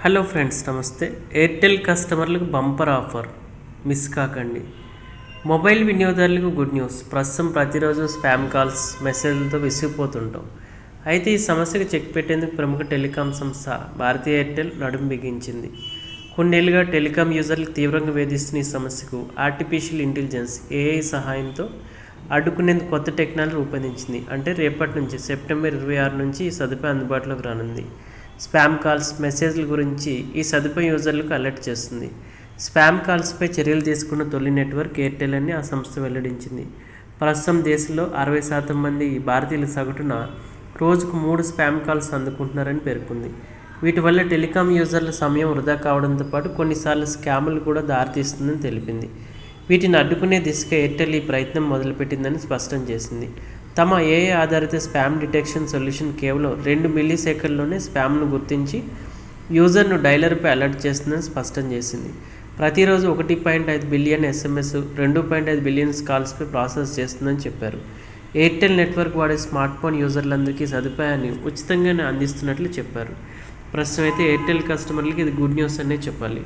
Hello friends నమస్తే. Airtel కస్టమర్లకు bumper offer. Miss కాకండి. మొబైల్ వినియోగదారులకు గుడ్ న్యూస్. ప్రస్తుతం ప్రతిరోజు స్పామ్ కాల్స్ మెసేజ్లతో విసిగిపోతుంటాం. అయితే ఈ సమస్యకు చెక్ పెట్టేందుకు ప్రముఖ టెలికాం సంస్థ భారతీయ ఎయిర్టెల్ నడుము బిగించింది. కొన్నేళ్ళుగా టెలికాం యూజర్లకు తీవ్రంగా వేధిస్తున్న ఈ సమస్యకు ఆర్టిఫిషియల్ ఇంటెలిజెన్స్ ఏఐ సహాయంతో అడ్డుకునేందుకు కొత్త టెక్నాలజీ రూపొందించింది. అంటే రేపటి నుంచి సెప్టెంబర్ ఇరవై ఆరు నుంచి ఈ సదుపాయం అందుబాటులోకి రానుంది. స్పామ్ కాల్స్ మెసేజ్ల గురించి ఈ సదుపాయం యూజర్లకు అలర్ట్ చేస్తుంది. స్పామ్ కాల్స్పై చర్యలు తీసుకున్న తొలి నెట్వర్క్ ఎయిర్టెల్ అని ఆ సంస్థ వెల్లడించింది. ప్రస్తుతం దేశంలో అరవై శాతం మంది భారతీయుల సగటున రోజుకు మూడు స్పామ్ కాల్స్ అందుకుంటున్నారని పేర్కొంది. వీటి వల్ల టెలికాం యూజర్ల సమయం వృధా కావడంతో పాటు కొన్నిసార్లు స్కాములు కూడా దారితీస్తుందని తెలిపింది. వీటిని అడ్డుకునే దిశగా ఎయిర్టెల్ ఈ ప్రయత్నం మొదలుపెట్టిందని స్పష్టం చేసింది. తమ ఏఐ ఆధారిత స్పామ్ డిటెక్షన్ సొల్యూషన్ కేవలం రెండు మిల్లీ సెకండ్లోనే స్పామ్ను గుర్తించి యూజర్ను డైలర్పై అలర్ట్ చేస్తుందని స్పష్టం చేసింది. ప్రతిరోజు ఒకటి పాయింట్ ఐదు బిలియన్ ఎస్ఎంఎస్ రెండు పాయింట్ ఐదు బిలియన్ కాల్స్పై ప్రాసెస్ చేస్తుందని చెప్పారు. ఎయిర్టెల్ నెట్వర్క్ వాడే స్మార్ట్ ఫోన్ యూజర్లందరికీ సదుపాయాన్ని ఉచితంగానే అందిస్తున్నట్లు చెప్పారు. ప్రస్తుతం అయితే ఎయిర్టెల్ కస్టమర్లకి ఇది గుడ్ న్యూస్ అనే చెప్పాలి.